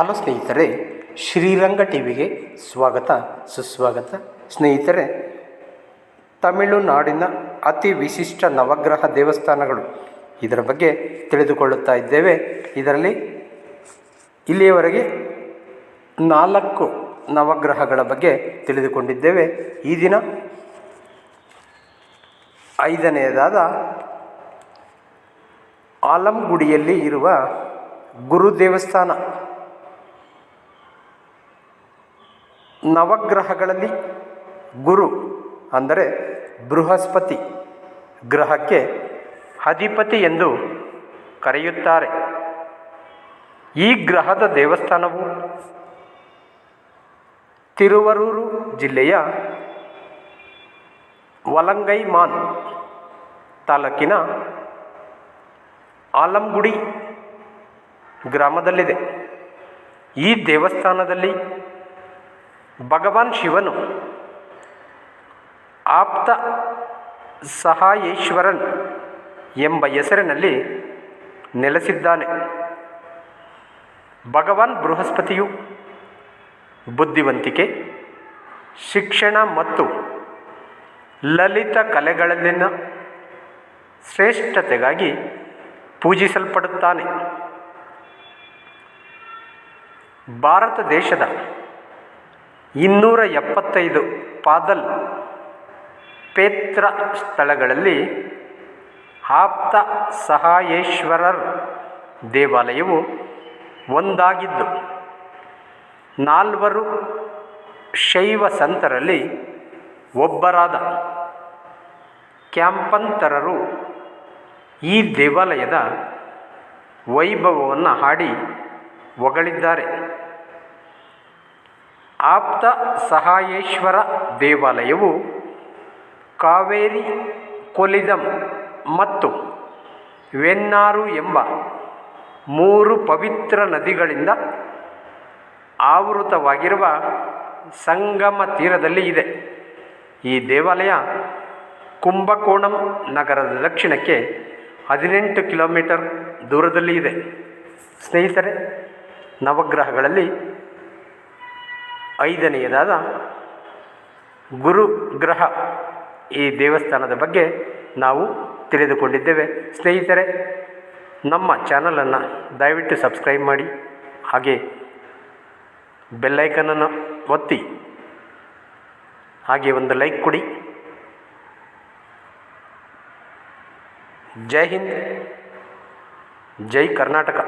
Hello ಸ್ನೇಹಿತರೆ, ಶ್ರೀರಂಗ ಟಿವಿಗೆ ಸ್ವಾಗತ, ಸುಸ್ವಾಗತ. ಸ್ನೇಹಿತರೆ, ತಮಿಳುನಾಡಿನ ಅತಿ ವಿಶಿಷ್ಟ ನವಗ್ರಹ ದೇವಸ್ಥಾನಗಳು ಇದರ ಬಗ್ಗೆ ತಿಳಿದುಕೊಳ್ಳುತ್ತಾ ಇದ್ದೇವೆ. ಇದರಲ್ಲಿ ಇಲ್ಲಿಯವರೆಗೆ ನಾಲ್ಕು ನವಗ್ರಹಗಳ ಬಗ್ಗೆ ತಿಳಿದುಕೊಂಡಿದ್ದೇವೆ. ಈ ದಿನ ಐದನೆಯದಾದ ಆಲಂಗುಡಿಯಲ್ಲಿ ಇರುವ ಗುರು ದೇವಸ್ಥಾನ ನವಗ್ರಹಗಳಲ್ಲಿ ಗುರು ಅಂದರೆ ಬೃಹಸ್ಪತಿ ಗ್ರಹಕ್ಕೆ ಅಧಿಪತಿ ಎಂದು ಕರೆಯುತ್ತಾರೆ. ಈ ಗ್ರಹದ ದೇವಸ್ಥಾನವು ತಿರುವರೂರು ಜಿಲ್ಲೆಯ ವಲಂಗೈಮಾನ್ ತಾಲೂಕಿನ ಆಲಂಗುಡಿ ಗ್ರಾಮದಲ್ಲಿದೆ. ಈ ದೇವಸ್ಥಾನದಲ್ಲಿ ಭಗವಾನ್ ಶಿವನು ಆಪ್ತ ಸಹಾಯೇಶ್ವರನ್ ಎಂಬ ಹೆಸರಿನಲ್ಲಿ ನೆಲೆಸಿದ್ದಾನೆ. ಭಗವಾನ್ ಬೃಹಸ್ಪತಿಯು ಬುದ್ಧಿವಂತಿಕೆ, ಶಿಕ್ಷಣ ಮತ್ತು ಲಲಿತ ಕಲೆಗಳಲ್ಲಿನ ಶ್ರೇಷ್ಠತೆಗಾಗಿ ಪೂಜಿಸಲ್ಪಡುತ್ತಾನೆ. ಭಾರತ ದೇಶದ ಇನ್ನೂರ ಎಪ್ಪತ್ತೈದು ಪಾದಲ್ ಪೇತ್ರ ಸ್ಥಳಗಳಲ್ಲಿ ಆಪ್ತ ಸಹಾಯೇಶ್ವರರ್ ದೇವಾಲಯವು ಒಂದಾಗಿದ್ದು, ನಾಲ್ವರು ಶೈವ ಸಂತರಲ್ಲಿ ಒಬ್ಬರಾದ ಕ್ಯಾಂಪಂತರರು ಈ ದೇವಾಲಯದ ವೈಭವವನ್ನು ಹಾಡಿ ಹೊಗಳಿದ್ದಾರೆ. ಆಪ್ತ ಸಹಾಯೇಶ್ವರ ದೇವಾಲಯವು ಕಾವೇರಿ, ಕೊಲಿದಂ ಮತ್ತು ವೆನ್ನಾರು ಎಂಬ ಮೂರು ಪವಿತ್ರ ನದಿಗಳಿಂದ ಆವೃತವಾಗಿರುವ ಸಂಗಮ ತೀರದಲ್ಲಿ ಇದೆ. ಈ ದೇವಾಲಯ ಕುಂಭಕೋಣಂ ನಗರದ ದಕ್ಷಿಣಕ್ಕೆ ಹದಿನೆಂಟು ಕಿಲೋಮೀಟರ್ ದೂರದಲ್ಲಿ ಇದೆ. ಸ್ನೇಹಿತರೆ, ನವಗ್ರಹಗಳಲ್ಲಿ ಐದನೆಯದಾದ ಗುರು ಗ್ರಹ ಈ ದೇವಸ್ಥಾನದ ಬಗ್ಗೆ ನಾವು ತಿಳಿದುಕೊಂಡಿದ್ದೇವೆ. ಸ್ನೇಹಿತರೆ, ನಮ್ಮ ಚಾನಲನ್ನು ದಯವಿಟ್ಟು ಸಬ್ಸ್ಕ್ರೈಬ್ ಮಾಡಿ, ಹಾಗೆ ಬೆಲ್ಲೈಕನನ್ನು ಒತ್ತಿ, ಹಾಗೆ ಒಂದು ಲೈಕ್ ಕೊಡಿ. ಜೈ ಹಿಂದ್, ಜೈ ಕರ್ನಾಟಕ.